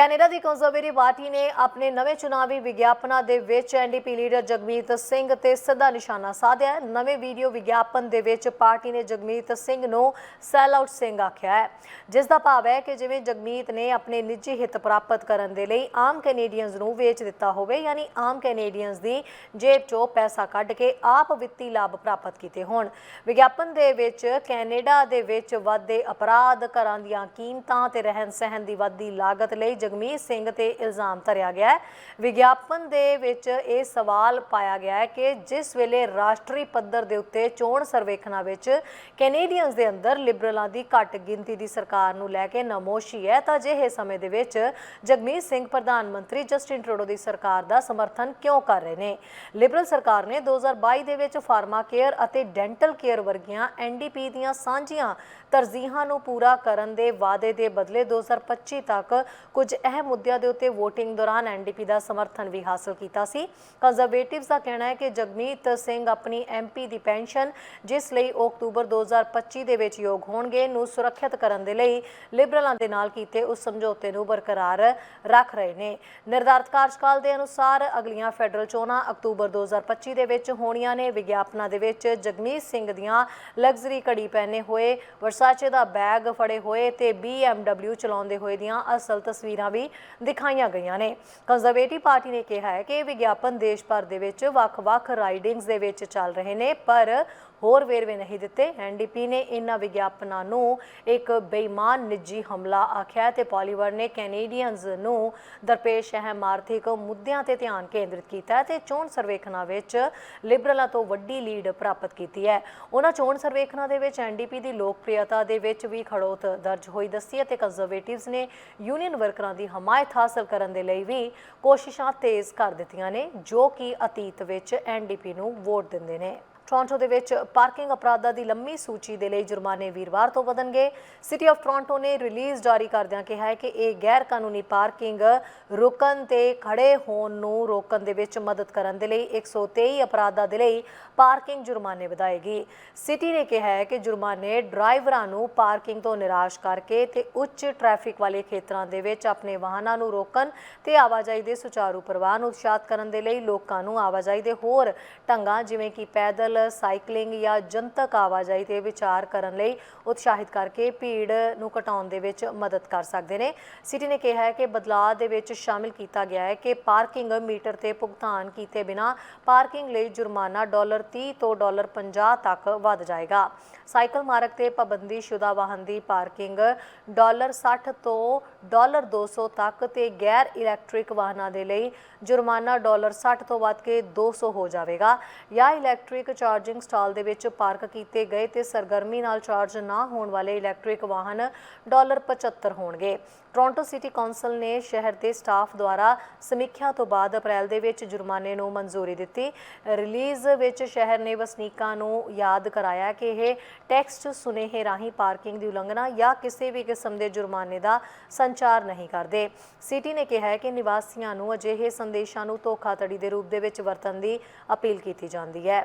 Canada ਦੀ conservative party ਨੇ ਆਪਣੇ ਨਵੇਂ ਚੁਣਾਵੀ ਵਿਗਿਆਪਨਾਂ ਦੇ ਵਿੱਚ ਐਨਡੀਪੀ ਲੀਡਰ ਜਗਮੀਤ ਸਿੰਘ ਤੇ ਸਿੱਧਾ ਨਿਸ਼ਾਨਾ ਸਾਧਿਆ ਹੈ। ਨਵੇਂ ਵੀਡੀਓ ਵਿਗਿਆਪਨ ਦੇ ਵਿੱਚ ਪਾਰਟੀ ਨੇ ਜਗਮੀਤ ਸਿੰਘ ਨੂੰ ਸੈਲ ਆਊਟ ਸਿੰਘ ਆਖਿਆ ਹੈ। ਜਿਸ ਦਾ ਭਾਵ ਹੈ ਕਿ ਜਿਵੇਂ ਜਗਮੀਤ ਨੇ ਆਪਣੇ ਨਿੱਜੀ ਹਿੱਤ ਪ੍ਰਾਪਤ ਕਰਨ ਦੇ ਲਈ ਆਮ ਕੈਨੇਡੀਅਨਸ ਨੂੰ ਵੇਚ ਦਿੱਤਾ ਹੋਵੇ, ਯਾਨੀ ਆਮ ਕੈਨੇਡੀਅਨਸ ਦੀ ਜੇਬ 'ਚੋਂ ਪੈਸਾ ਕੱਢ ਕੇ ਆਪ ਵਿੱਤੀ ਲਾਭ ਪ੍ਰਾਪਤ ਕੀਤੇ ਹੋਣ। ਵਿਗਿਆਪਨ ਦੇ ਵਿੱਚ ਕੈਨੇਡਾ ਦੇ ਵਿੱਚ ਵਾਧੇ ਅਪਰਾਧ, ਘਰਾਂ ਦੀਆਂ ਕੀਮਤਾਂ ਤੇ ਰਹਿਣ ਸਹਿਣ ਦੀ ਵਾਧੀ ਲਾਗਤ ਲਈ ਜਗਮੀਤ ਸਿੰਘ ਤੇ ਇਲਜ਼ਾਮ ਧਰਿਆ ਗਿਆ ਹੈ। ਵਿਗਿਆਪਨ ਦੇ ਵਿੱਚ ਇਹ ਸਵਾਲ ਪਾਇਆ ਗਿਆ ਹੈ ਕਿ ਜਿਸ ਵੇਲੇ ਰਾਸ਼ਟਰੀ ਪੱਧਰ ਦੇ ਉੱਤੇ ਚੋਣ ਸਰਵੇਖਣਾਂ ਵਿੱਚ ਕੈਨੇਡੀਅਨਸ ਦੇ ਅੰਦਰ ਲਿਬਰਲਾਂ ਦੀ ਘੱਟ ਗਿਣਤੀ ਦੀ ਸਰਕਾਰ ਨੂੰ ਲੈ ਕੇ ਨਮੋਸ਼ੀ ਹੈ, ਤਾਂ ਅਜਿਹੇ ਸਮੇਂ ਦੇ ਵਿੱਚ ਜਗਮੀਤ ਸਿੰਘ ਪ੍ਰਧਾਨ ਮੰਤਰੀ ਜਸਟਿਨ ਟਰੂਡੋ ਦੀ ਸਰਕਾਰ ਦਾ ਸਮਰਥਨ ਕਿਉਂ ਕਰ ਰਹੇ ਨੇ? ਲਿਬਰਲ ਸਰਕਾਰ ਨੇ 2022 ਦੇ ਵਿੱਚ ਫਾਰਮਾ ਕੇਅਰ ਅਤੇ ਡੈਂਟਲ ਕੇਅਰ ਵਰਗੀਆਂ ਐਨਡੀਪੀ ਦੀਆਂ ਸਾਂਝੀਆਂ ਤਰਜੀਹਾਂ ਨੂੰ ਪੂਰਾ ਕਰਨ ਦੇ ਵਾਅਦੇ ਦੇ ਬਦਲੇ 2025 ਤੱਕ ਕੁਝ ਅਹਿਮ ਮੁੱਦਿਆਂ ਦੇ ਉੱਤੇ VOTING ਦੌਰਾਨ ਐਨਡੀਪੀ ਦਾ ਸਮਰਥਨ ਵੀ ਹਾਸਲ ਕੀਤਾ ਸੀ। ਕੰਜ਼ਰਵੇਟਿਵਸ ਦਾ ਕਹਿਣਾ ਹੈ ਕਿ ਜਗਮੀਤ ਸਿੰਘ ਆਪਣੀ ਐਮਪੀ ਦੀ ਪੈਨਸ਼ਨ, ਜਿਸ ਲਈ ਉਹ ਅਕਤੂਬਰ 2025 ਦੇ ਵਿੱਚ ਯੋਗ ਹੋਣਗੇ, ਨੂੰ ਸੁਰੱਖਿਅਤ ਕਰਨ ਦੇ ਲਈ ਲਿਬਰਲਾਂ ਦੇ ਨਾਲ ਕੀਤੇ ਉਸ ਸਮਝੌਤੇ ਨੂੰ ਬਰਕਰਾਰ ਰੱਖ ਰਹੇ ਨੇ। ਨਿਰਧਾਰਤ ਕਾਰਜਕਾਲ ਦੇ ਅਨੁਸਾਰ ਅਗਲੀਆਂ ਫੈਡਰਲ ਚੋਣਾਂ ਅਕਤੂਬਰ 2025 ਦੇ ਵਿੱਚ ਹੋਣੀਆਂ ਨੇ। ਵਿਗਿਆਪਨਾਂ ਦੇ ਵਿੱਚ ਜਗਮੀਤ ਸਿੰਘ ਦੀਆਂ ਲਗਜ਼ਰੀ ਘੜੀ ਪਹਿਨੇ ਹੋਏ, ਵਰਸਾਚੇ ਦਾ ਬੈਗ ਫੜੇ ਹੋਏ ਤੇ BMW ਚਲਾਉਂਦੇ ਹੋਏ ਦੀਆਂ ਅਸਲ ਤਸਵੀਰਾਂ ਵੀ ਦਿਖਾਈਆਂ ਗਈਆਂ ਨੇ। ਕੰਜ਼ਰਵੇਟਿਵ ਪਾਰਟੀ ਨੇ ਕਿਹਾ ਹੈ ਕਿ ਇਹ ਵਿਗਿਆਪਨ ਦੇਸ਼ ਭਰ ਦੇ ਵਿੱਚ ਵੱਖ-ਵੱਖ ਰਾਈਡਿੰਗਸ ਦੇ ਵਿੱਚ ਚੱਲ ਰਹੇ ਨੇ, ਪਰ ਹੋਰ ਵੇਰਵੇ ਨਹੀਂ ਦਿੱਤੇ। ਐਨਡੀਪੀ ਨੇ ਇਨ੍ਹਾਂ ਵਿਗਿਆਪਨਾਂ ਨੂੰ ਇੱਕ ਬੇਈਮਾਨ ਨਿੱਜੀ ਹਮਲਾ ਆਖਿਆ ਤੇ ਪਾਲੀਵਰ ਨੇ ਕੈਨੇਡੀਅਨਸ ਨੂੰ ਦਰਪੇਸ਼ ਅਹਿਮ ਆਰਥਿਕ ਮੁੱਦਿਆਂ ਤੇ ਧਿਆਨ ਕੇਂਦਰਿਤ ਕੀਤਾ ਤੇ ਚੋਣ ਸਰਵੇਖਣਾਂ ਵਿੱਚ ਲਿਬਰਲਾਂ ਤੋਂ ਵੱਡੀ ਲੀਡ ਪ੍ਰਾਪਤ ਕੀਤੀ ਹੈ। ਉਹਨਾਂ ਚੋਣ ਸਰਵੇਖਣਾ ਦੇ ਵਿੱਚ ਐਨਡੀਪੀ ਦੀ ਲੋਕਪ੍ਰਿਯਤਾ ਦੇ ਵਿੱਚ ਵੀ ਖੜੋਤ ਦਰਜ ਹੋਈ ਦੱਸੀ ਹੈ ਤੇ ਕੰਜ਼ਰਵੇਟਿਵਸ ਨੇ ਯੂਨੀਅਨ ਵਰਕਰਾਂ ਦੀ ਹਮਾਇਤ ਹਾਸਲ ਕਰਨ ਦੇ ਲਈ ਵੀ ਕੋਸ਼ਿਸ਼ਾਂ ਤੇਜ਼ ਕਰ ਦਿੱਤੀਆਂ ਨੇ, ਜੋ ਕਿ ਅਤੀਤ ਵਿੱਚ ਐਨਡੀਪੀ ਨੂੰ ਵੋਟ ਦਿੰਦੇ ਨੇ। ਟੋਰਾਂਟੋ ਦੇ ਵਿੱਚ ਪਾਰਕਿੰਗ ਅਪਰਾਧਾਂ ਦੀ ਲੰਮੀ ਸੂਚੀ ਦੇ ਲਈ ਜੁਰਮਾਨੇ ਵੀਰਵਾਰ ਤੋਂ ਵਧਣਗੇ। ਸਿਟੀ ਆਫ ਟੋਰਾਂਟੋ ਨੇ ਰਿਲੀਜ਼ ਜਾਰੀ ਕਰਦਿਆਂ ਕਿਹਾ ਹੈ ਕਿ ਇਹ ਗੈਰ ਕਾਨੂੰਨੀ ਪਾਰਕਿੰਗ ਰੁਕਣ ਤੇ ਖੜੇ ਹੋਣ ਨੂੰ ਰੋਕਣ ਦੇ ਵਿੱਚ ਮਦਦ ਕਰਨ ਦੇ ਲਈ 123 ਅਪਰਾਧਾਂ ਦੇ ਲਈ ਪਾਰਕਿੰਗ ਜੁਰਮਾਨੇ ਵਧਾਏਗੀ। ਸਿਟੀ ਨੇ ਕਿਹਾ ਹੈ ਕਿ ਜੁਰਮਾਨੇ ਡਰਾਈਵਰਾਂ ਨੂੰ ਪਾਰਕਿੰਗ ਤੋਂ ਨਿਰਾਸ਼ ਕਰਕੇ ਤੇ ਉੱਚ ਟ੍ਰੈਫਿਕ ਵਾਲੇ ਖੇਤਰਾਂ ਦੇ ਵਿੱਚ ਆਪਣੇ ਵਾਹਨਾਂ ਨੂੰ ਰੋਕਣ ਤੇ ਆਵਾਜਾਈ ਦੇ ਸੁਚਾਰੂ ਪ੍ਰਵਾਹ ਨੂੰ ਉਤਸ਼ਾਹਤ ਕਰਨ ਦੇ ਲਈ ਲੋਕਾਂ ਨੂੰ ਆਵਾਜਾਈ ਦੇ ਹੋਰ ਢੰਗਾਂ ਜਿਵੇਂ ਕਿ ਪੈਦਲ ਸਾਈਕਲਿੰਗ ਜਾਂ ਜਨਤਕ ਆਵਾਜਾਈ ਤੇ ਵਿਚਾਰ ਕਰਨ ਲਈ ਉਤਸ਼ਾਹਿਤ ਕਰਕੇ ਭੀੜ ਨੂੰ ਘਟਾਉਣ ਦੇ ਵਿੱਚ ਮਦਦ ਕਰ ਸਕਦੇ ਨੇ। ਸਿਟੀ ਨੇ ਕਿਹਾ ਹੈ ਕਿ ਬਦਲਾਅ ਦੇ ਵਿੱਚ ਸ਼ਾਮਿਲ ਕੀਤਾ ਗਿਆ ਹੈ ਕਿ ਪਾਰਕਿੰਗ ਮੀਟਰ ਤੇ ਭੁਗਤਾਨ ਕੀਤੇ ਬਿਨਾ ਪਾਰਕਿੰਗ ਲਈ ਜੁਰਮਾਨਾ ਡਾਲਰ 30 ਤੋਂ ਡਾਲਰ 50 ਤੱਕ ਵੱਧ ਜਾਏਗਾ। ਸਾਈਕਲ ਮਾਰਗ ਤੇ ਪਾਬੰਦੀ ਸ਼ੁਦਾ ਵਾਹਨ ਦੀ ਪਾਰਕਿੰਗ ਡਾਲਰ 60 ਤੋਂ ਡਾਲਰ 200 ਤੱਕ ਤੇ ਗੈਰ ਇਲੈਕਟ੍ਰਿਕ ਵਾਹਨਾਂ ਦੇ ਲਈ ਜੁਰਮਾਨਾ ਡਾਲਰ 60 ਤੋਂ ਵੱਧ ਕੇ 200 ਹੋ ਜਾਵੇਗਾ ਜਾਂ ਇਲੈਕਟ੍ਰਿਕ ਚਾਰਜਿੰਗ ਸਟਾਲ ਦੇ ਵਿੱਚ ਪਾਰਕ ਕੀਤੇ ਗਏ ਤੇ ਸਰਗਰਮੀ ਨਾਲ ਚਾਰਜ ਨਾ ਹੋਣ ਵਾਲੇ ਇਲੈਕਟ੍ਰਿਕ ਵਾਹਨ ਡਾਲਰ 75 ਹੋਣਗੇ। ਟੋਰਾਂਟੋ ਸਿਟੀ ਕੌਂਸਲ ਨੇ ਸ਼ਹਿਰ ਦੇ ਸਟਾਫ ਦੁਆਰਾ ਸਮੀਖਿਆ ਤੋਂ ਬਾਅਦ ਅਪ੍ਰੈਲ ਦੇ ਵਿੱਚ ਜੁਰਮਾਨੇ ਨੂੰ ਮਨਜ਼ੂਰੀ ਦਿੱਤੀ। ਰਿਲੀਜ਼ ਵਿੱਚ ਸ਼ਹਿਰ ਨੇ ਵਸਨੀਕਾਂ ਨੂੰ ਯਾਦ ਕਰਾਇਆ ਕਿ ਇਹ ਟੈਕਸਟ ਸੁਨੇਹੇ ਰਾਹੀਂ ਪਾਰਕਿੰਗ ਦੀ ਉਲੰਘਣਾ ਜਾਂ ਕਿਸੇ ਵੀ ਕਿਸਮ ਦੇ ਜੁਰਮਾਨੇ ਦਾ ਸੰਚਾਰ ਨਹੀਂ ਕਰਦੇ। ਸਿਟੀ ਨੇ ਕਿਹਾ ਹੈ ਕਿ ਨਿਵਾਸੀਆਂ ਨੂੰ ਅਜਿਹੇ ਸੰਦੇਸ਼ਾਂ ਨੂੰ ਧੋਖਾਧੜੀ ਦੇ ਰੂਪ ਦੇ ਵਿੱਚ ਵਰਤਣ ਦੀ ਅਪੀਲ ਕੀਤੀ ਜਾਂਦੀ ਹੈ।